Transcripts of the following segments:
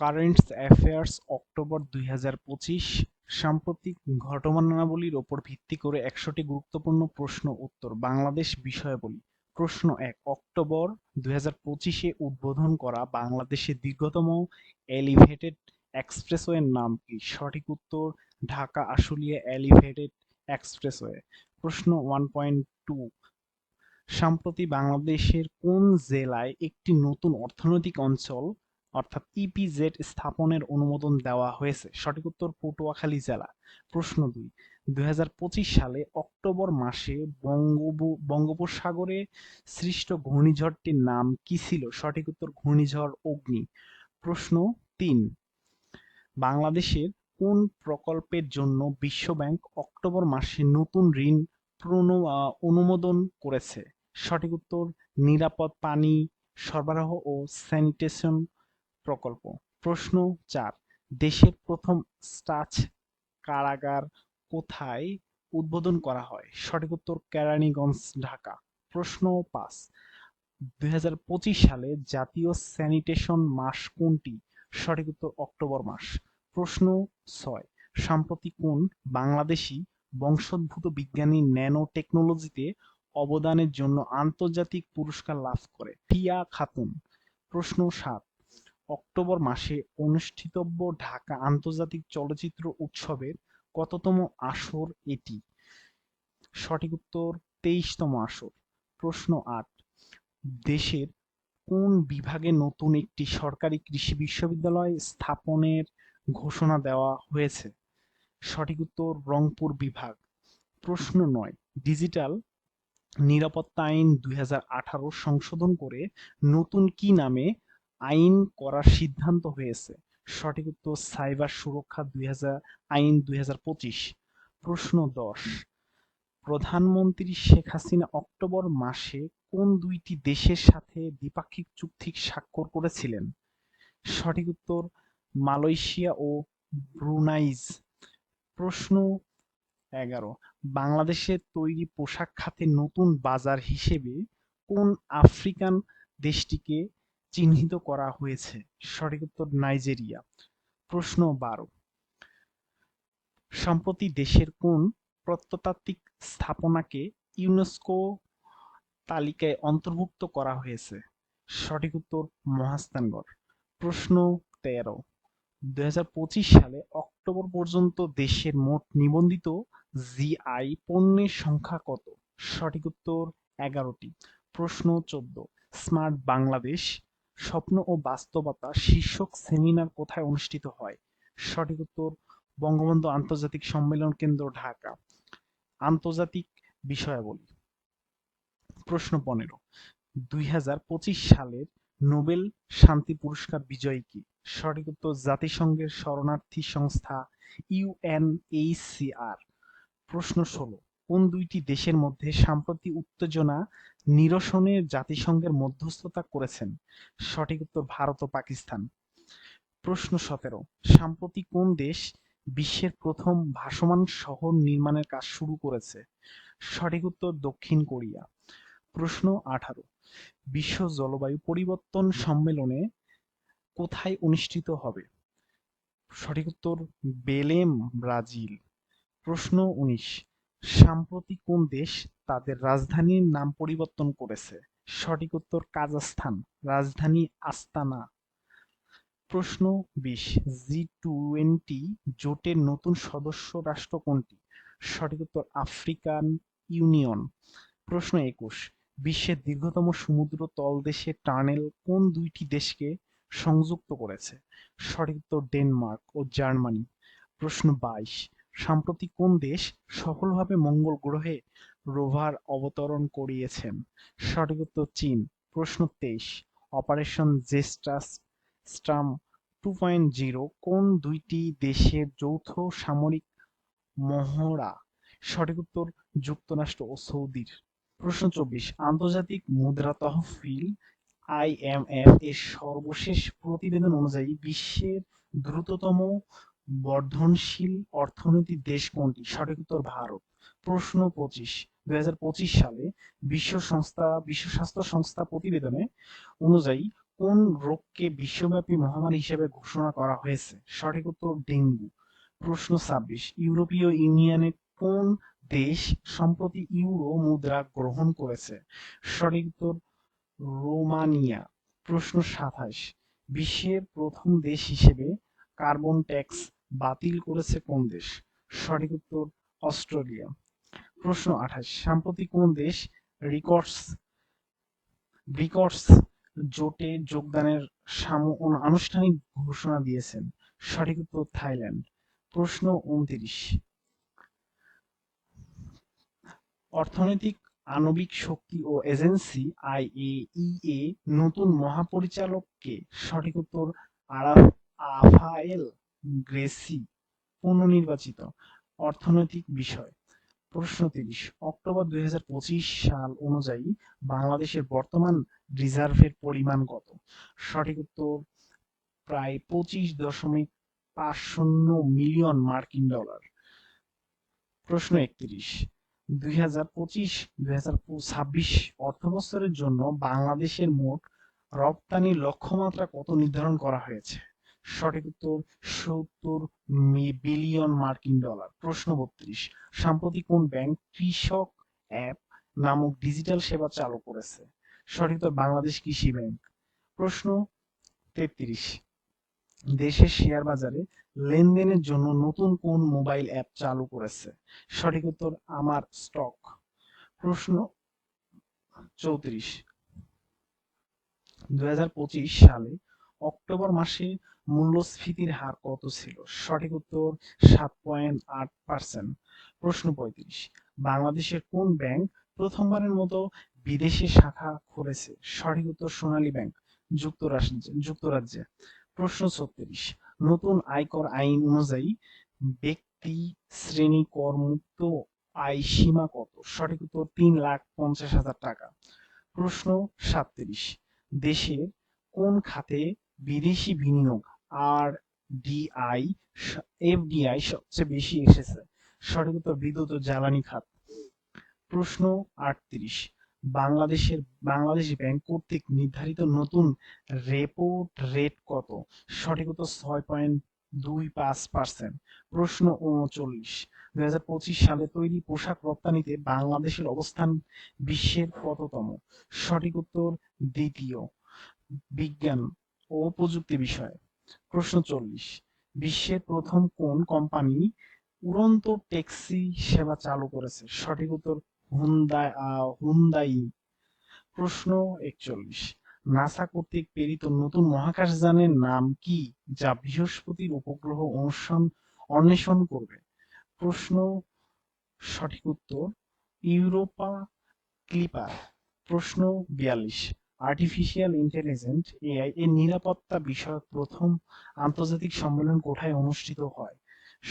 Current affairs October দুই হাজার পঁচিশ সাম্প্রতিক ঘটনাবলীর ওপর ভিত্তি করে একশোটি গুরুত্বপূর্ণ প্রশ্ন উত্তর বাংলাদেশ বিষয়াবলী। প্রশ্ন এক, অক্টোবর দুই পঁচিশে উদ্বোধন করা বাংলাদেশের দীর্ঘতম এলিভেটেড এক্সপ্রেসওয়ের নাম কি? সঠিক উত্তর, ঢাকা আশুলিয়া এলিভেটেড এক্সপ্রেসওয়ে। প্রশ্ন ওয়ান পয়েন্ট টু, সম্প্রতি বাংলাদেশের কোন জেলায় একটি নতুন অর্থনৈতিক অঞ্চল অর্থাৎ ইপিজেড স্থাপনের অনুমোদন দেওয়া হয়েছে। সঠিক উত্তর পটুয়াখালী জেলা। প্রশ্ন দুই দুই সালে অক্টোবর মাসে বঙ্গোপ- বঙ্গোপসাগরে সৃষ্ট ঘূর্ণিঝড়টির নাম কি ছিল? সঠিক উত্তর ঘূর্ণিঝড় অগ্নি। প্রশ্ন তিন, বাংলাদেশের কোন প্রকল্পের জন্য বিশ্বব্যাংক অক্টোবর মাসে নতুন ঋণ অনুমোদন করেছে? সঠিক উত্তর, নিরাপদ পানি সরবরাহ ও স্যানিটেশন প্রকল্প। প্রশ্ন চার, দেশের প্রথম স্টাচ কারাগার কোথায় উদ্বোধন করা হয়? সঠিক উত্তর কেরানীগঞ্জ, ঢাকা। প্রশ্ন পাঁচ দুই সালে জাতীয় স্যানিটেশন মাস কোনটি? সঠিক উত্তর অক্টোবর মাস। প্রশ্ন ছয়, সাম্প্রতিক কোন বাংলাদেশি বংশোদ্ভূত বিজ্ঞানী ন্যানো টেকনোলজিতে অবদানের জন্য আন্তর্জাতিক পুরস্কার লাভ করে? টিয়া খাতুন। প্রশ্ন সাত অক্টোবর মাসে অনুষ্ঠিতব্য ঢাকা আন্তর্জাতিক চলচ্চিত্র উৎসবের কততম আসর এটি? সঠিক উত্তর, তেইশতম আসর। প্রশ্ন আট, দেশের কোন বিভাগে নতুন একটি সরকারি কৃষি বিশ্ববিদ্যালয় স্থাপনের ঘোষণা দেওয়া হয়েছে? সঠিক উত্তর, রংপুর বিভাগ। প্রশ্ন নয়, ডিজিটাল নিরাপত্তা আইন দুই হাজার আঠারো সংশোধন করে নতুন কি নামে আইন করার সিদ্ধান্ত হয়েছে। সঠিক উত্তর সাইবার সুরক্ষা দুই হাজার, আইন দুই হাজার পঁচিশ। প্রশ্ন দশ। প্রধানমন্ত্রী শেখ হাসিনা অক্টোবর মাসে কোন দুইটি দেশের সাথে দ্বিপাক্ষিক চুক্তি স্বাক্ষর করেছিলেন? সঠিক উত্তর, মালয়েশিয়া ও ব্রুনাইজ। প্রশ্ন এগারো। বাংলাদেশের তৈরি পোশাক খাতে নতুন বাজার হিসেবে কোন আফ্রিকান দেশটিকে চিহ্নিত করা হয়েছে। সঠিক উত্তর, নাইজেরিয়া। প্রশ্ন বারো। সম্প্রতি দেশের কোন প্রত্নতাত্ত্বিক স্থাপনাকে ইউনেস্কো তালিকায় অন্তর্ভুক্ত করা হয়েছে? সঠিক উত্তর, মহাস্থানগড়। প্রশ্ন তেরো। দুই সালে অক্টোবর পর্যন্ত দেশের মোট নিবন্ধিত জিআই পণ্যের সংখ্যা কত? সঠিক উত্তর, এগারোটি। প্রশ্ন চোদ্দ। স্মার্ট বাংলাদেশ স্বপ্ন ও বাস্তবতা শীর্ষক সেমিনার কোথায় অনুষ্ঠিত হয়? সঠিক উত্তর বঙ্গবন্ধু আন্তর্জাতিক সম্মেলন কেন্দ্র, ঢাকা। আন্তর্জাতিক বিষয়াবলী। প্রশ্ন পনেরো। দুই সালের নোবেল শান্তি পুরস্কার বিজয়ী কি? সঠিক উত্তর জাতিসংঘের শরণার্থী সংস্থা ইউএনএইচসিআর প্রশ্ন ষোলো। কোন দুইটি দেশের মধ্যে সাম্প্রতি উত্তেজনা নিরসনে জাতিসংঘের মধ্যস্থতা করেছেন। সঠিক উত্তর ভারত ও পাকিস্তান। প্রশ্ন সতেরো, সাম্প্রতিক কোন দেশ বিশ্বের প্রথম ভাসমান শহর নির্মাণের কাজ শুরু করেছে? সঠিক উত্তর দক্ষিণ কোরিয়া। প্রশ্ন আঠারো, বিশ্ব জলবায়ু পরিবর্তন সম্মেলনে কোথায় অনুষ্ঠিত হবে? সঠিক উত্তর বেলেম, ব্রাজিল। প্রশ্ন উনিশ সাম্প্রতি কোন দেশ তাদের রাজধানীর নাম পরিবর্তন করেছে? সঠিক উত্তর কাজাখস্তান, রাজধানী আস্তানা। প্রশ্ন বিশ, জি টোয়েন্টি জোটের নতুন সদস্য রাষ্ট্র কোনটি? সঠিক উত্তর আফ্রিকান ইউনিয়ন। প্রশ্ন একুশ, বিশ্বের দীর্ঘতম সমুদ্র তলদেশের টানেল কোন দুইটি দেশকে সংযুক্ত করেছে? সঠিক উত্তর ডেনমার্ক ও জার্মানি। প্রশ্ন বাইশ সম্প্রতি কোন দেশ সফলভাবে মঙ্গল গ্রহে রোভার অবতরণ করিয়েছেন? সঠিক উত্তর চীন। প্রশ্ন তেইশ। অপারেশন জেস্টাস স্ট্রাম টু পয়েন্ট জিরো কোন দুইটি দেশের যৌথ সামরিক মহড়া? সঠিক উত্তর যুক্তরাষ্ট্র ও সৌদির। প্রশ্ন চব্বিশ। আন্তর্জাতিক মুদ্রা তহবিল আইএমএফ এর সর্বশেষ প্রতিবেদন অনুযায়ী বিশ্বের দ্রুততম বর্ধনশীল অর্থনৈতিক দেশ কোনটি? সঠিক উত্তর ভারত। প্রশ্ন পঁচিশ। দুই সালে বিশ্ব সংস্থা, বিশ্ব স্বাস্থ্য সংস্থা প্রতিবেদনে অনুযায়ী কোন রোগকে বিশ্বব্যাপী মহামারী হিসেবে ঘোষণা করা হয়েছে? সঠিক উত্তর ডেঙ্গু। প্রশ্ন ছাব্বিশ। ইউরোপীয় ইউনিয়নের কোন দেশ সম্প্রতি ইউরো মুদ্রা গ্রহণ করেছে? সঠিক উত্তর রোমানিয়া। প্রশ্ন সাতাশ। বিশ্বের প্রথম দেশ হিসেবে কার্বন ট্যাক্স বাতিল করেছে কোন দেশ? সঠিক উত্তর, অস্ট্রেলিয়া। প্রশ্ন আঠাশ। সাম্প্রতিক কোন দেশ রিকর্ডস রিকর্ডস জোটে যোগদানের আনুষ্ঠানিক ঘোষণা দিয়েছেন? সঠিক উত্তর, থাইল্যান্ড। প্রশ্ন উনত্রিশ। অর্থনৈতিক, আণবিক শক্তি ও এজেন্সি আইএইএ নতুন মহাপরিচালককে সঠিক উত্তর আরা- আফায়েল গ্রেসি, পুনর্নির্বাচিত অর্থনৈতিক বিষয়। প্রশ্ন তিরিশ, অক্টোবর দুই হাজার পঁচিশ সাল অনুযায়ী বাংলাদেশের বর্তমান রিজার্ভের পরিমাণ কত? সঠিক উত্তর, প্রায় পঁচিশ দশমিক পাঁচ শূন্য মিলিয়ন মার্কিন ডলার। প্রশ্ন একত্রিশ, দুই হাজার পঁচিশ, দুই হাজার ছাব্বিশ অর্থবছরের জন্য বাংলাদেশের মোট রপ্তানি লক্ষ্যমাত্রা কত নির্ধারণ করা হয়েছে? সঠিক উত্তর সত্তর বিলিয়ন মার্কিন ডলার। প্রশ্ন বত্রিশ, সাম্প্রতিক কোন ব্যাংক কৃষক অ্যাপ নামক ডিজিটাল সেবা চালু করেছে? সঠিক উত্তর বাংলাদেশ কৃষি ব্যাংক। প্রশ্ন তেত্রিশ, দেশের শেয়ার বাজারে লেনদেনের জন্য নতুন কোন মোবাইল অ্যাপ চালু করেছে? সঠিক উত্তর, আমার স্টক। প্রশ্ন চৌত্রিশ, দুই সালে অক্টোবর মাসে মূল্যস্ফীতির হার কত ছিল? সঠিক উত্তর সাত পয়েন্ট আট পার্সেন্ট। প্রশ্ন পঁয়ত্রিশ বাংলাদেশের কোন ব্যাংক প্রথমবারের মতো বিদেশি শাখা খুলেছে? সঠিক উত্তর সোনালী ব্যাংক, যুক্তরাষ্ট্রে, যুক্তরাজ্যে। প্রশ্ন ছত্রিশ, নতুন আয়কর আইন অনুযায়ী ব্যক্তি শ্রেণি কর মুক্ত আয় সীমা কত? সঠিক উত্তর তিন লাখ পঞ্চাশ হাজার টাকা। প্রশ্ন সাতত্রিশ, দেশের কোন খাতে বিদেশি বিনিয়োগ আর ডিআই এফডিআই সবচেয়ে বেশি এসেছে। সঠিক উত্তর, বিদ্যুৎ ও জ্বালানি খাত। প্রশ্ন আটত্রিশ। বাংলাদেশের, বাংলাদেশ ব্যাংক কর্তৃক নির্ধারিত নতুন রেপো রেট কত? সঠিক উত্তর, ছয় পয়েন্ট দুই পাঁচ পার্সেন্ট। প্রশ্ন উনচল্লিশ। দুই হাজার পঁচিশ সালে তৈরি পোশাক রপ্তানিতে বাংলাদেশের অবস্থান বিশ্বের কততম? সঠিক উত্তর, দ্বিতীয়। বিজ্ঞান ও প্রযুক্তি বিষয়। প্রশ্ন চল্লিশ। বিশ্বের প্রথম কোন কোম্পানি উড়ন্ত ট্যাক্সি সেবা চালু করেছে? সঠিক উত্তর হুন্দাই প্রশ্ন একচল্লিশ। নাসা কর্তৃক প্রেরিত নতুন মহাকাশযানের নাম কি যা বৃহস্পতির উপগ্রহ অনুসরণ, অন্বেষণ করবে? প্রশ্ন সঠিক উত্তর, ইউরোপা ক্লিপার। প্রশ্ন বিয়াল্লিশ। আর্টিফিশিয়াল ইন্টেলিজেন্ট এআই এর নিরাপত্তা বিষয়ক প্রথম আন্তর্জাতিক সম্মেলন কোথায় অনুষ্ঠিত হয়?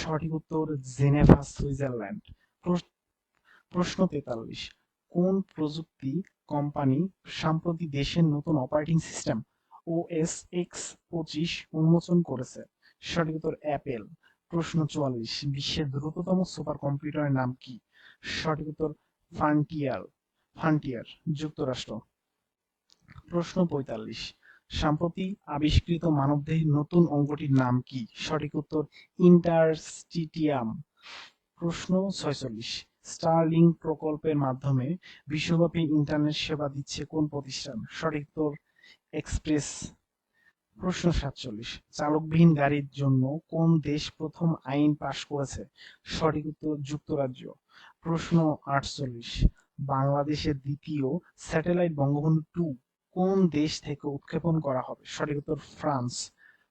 সঠিক উত্তর, জেনেভা, সুইজারল্যান্ড। প্রশ্ন তেতাল্লিশ। কোন প্রযুক্তি কোম্পানি সাম্প্রতি দেশের নতুন অপারেটিং সিস্টেম ওএস এক্স পঁচিশ উন্মোচন করেছে? সঠিক উত্তর অ্যাপেল প্রশ্ন চুয়াল্লিশ। বিশ্বের দ্রুততম সুপার কম্পিউটারের নাম কি? সঠিক উত্তর ফান্টিয়ার ফান্টিয়ার যুক্তরাষ্ট্র। প্রশ্ন পঁয়তাল্লিশ। সাম্প্রতি আবিষ্কৃত মানবদেহের নতুন অঙ্গটির নাম কি? সঠিক উত্তর, ইন্টারস্টিটিয়াম। প্রশ্ন ছয়চল্লিশ। স্টারলিং প্রকল্পের মাধ্যমে বিশ্বব্যাপী ইন্টারনেট সেবা দিচ্ছে কোন প্রতিষ্ঠান? সঠিক উত্তর, এক্সপ্রেস। প্রশ্ন সাতচল্লিশ। চালকবিহীন গাড়ির জন্য কোন দেশ প্রথম আইন পাশ করেছে? সঠিক উত্তর, যুক্তরাজ্য। প্রশ্ন আটচল্লিশ। বাংলাদেশের দ্বিতীয় স্যাটেলাইট বঙ্গবন্ধু টু কোন দেশ থেকে উৎক্ষেপণ করা হবে? সঠিক উত্তর, ফ্রান্স।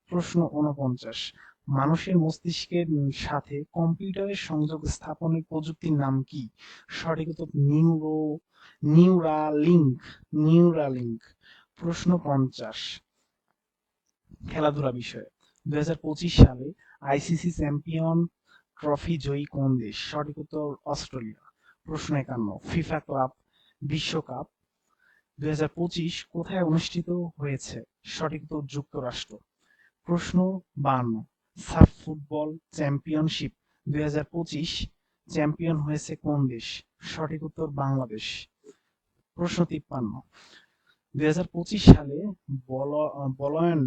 প্রশ্ন উনপঞ্চাশ মানুষের মস্তিষ্কের সাথে কম্পিউটারের সংযোগ স্থাপনের প্রযুক্তির নাম কি? সঠিক উত্তর, নিউরো, নিউরালিঙ্ক নিউরালিঙ্ক। প্রশ্ন পঞ্চাশ। খেলাধুলা বিষয়ে। দুই হাজার পঁচিশ সালে আইসিসি চ্যাম্পিয়ন ট্রফি জয়ী কোন দেশ? সঠিক উত্তর, অস্ট্রেলিয়া। প্রশ্ন একান্ন, ফিফা ক্লাব, বিশ্বকাপ দুই হাজার পঁচিশ কোথায় অনুষ্ঠিত হয়েছে? সঠিক উত্তর যুক্তরাষ্ট্র। প্রশ্ন বান্ন। সাফ ফুটবল চ্যাম্পিয়নশিপ দুই হাজার পঁচিশ চ্যাম্পিয়ন হয়েছে কোন দেশ? সঠিক উত্তর বাংলাদেশ। প্রশ্ন তিপ্পান্ন। দুই সালে বলয়ন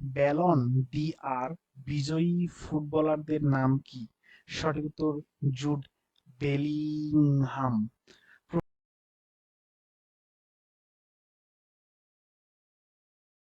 ব্যালন ডি আর বিজয়ী ফুটবলারদের নাম কি? সঠিক উত্তর জুড বেলিংহাম।